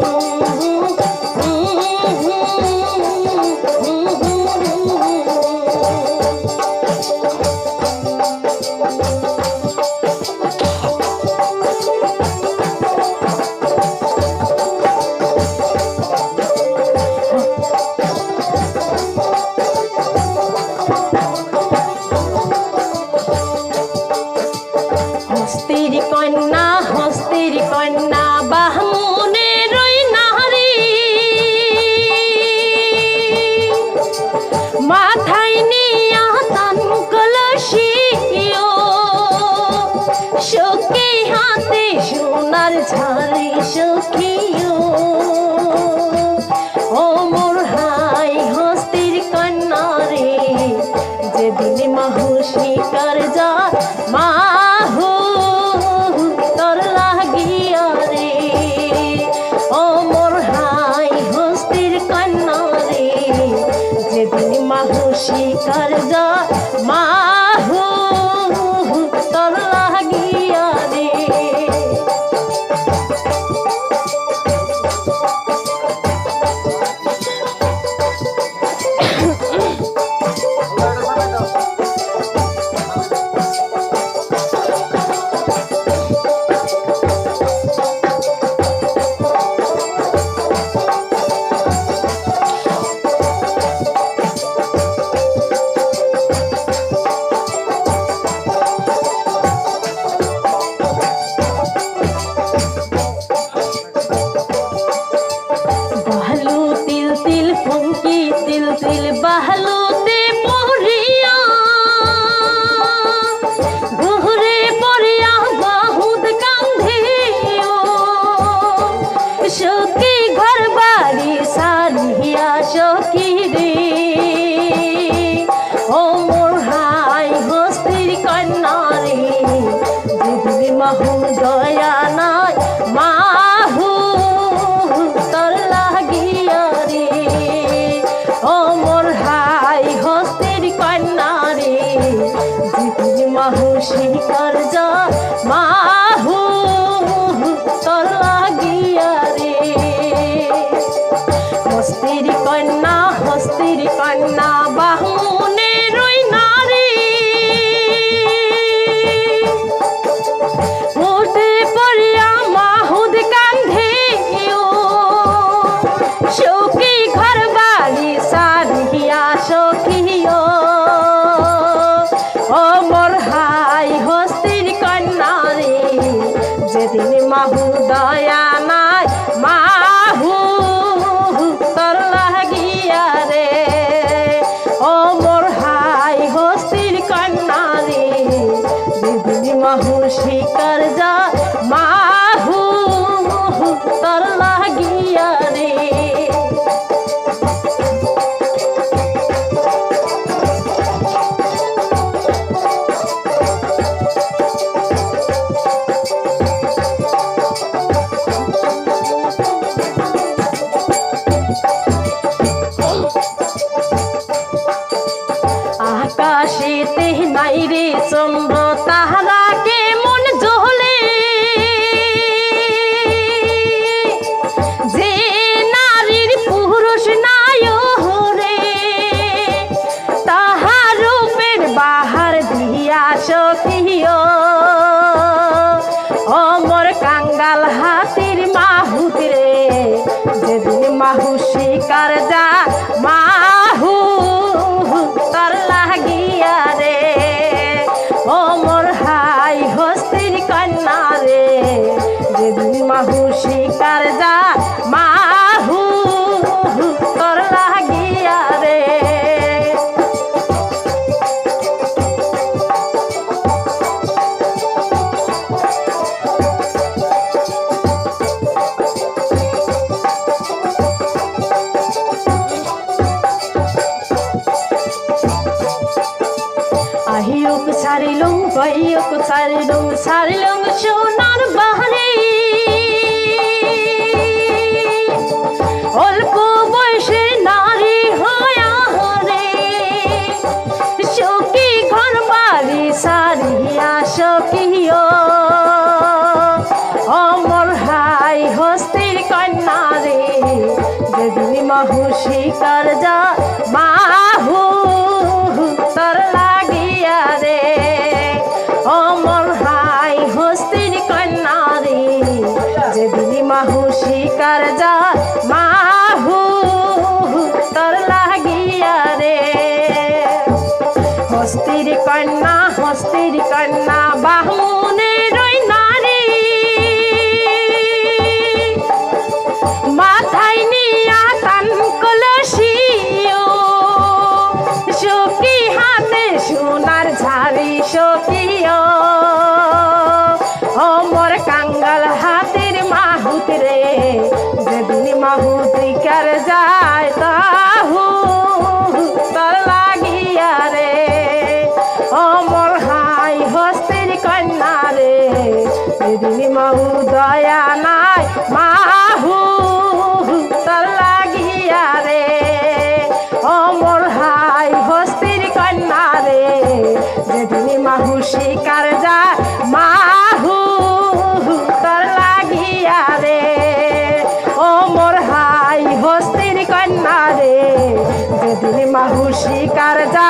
Oh. 太腻呀 শিকার যা মা মাহু দয়া নয় মাহু তোর লাগিয়া রে। ও মোর হাই হস্তির কন্যা রে মাহু শিকর জয় মাহু তোর লাগিয়া হস্তির কন্যা হস্তির কন্যা দয়া নাই মাহু। নাই রে চন্দ্র তাহারাকে সারলং সোনার বাহারে অল্প বয়সে নারী হয়া হরে। সখী ঘর হাই হস্তির কন্যা রে শিকার যা মাহু হস্তির কন্যা হস্তির কন্যা বাহুনের মাহুষি কার যা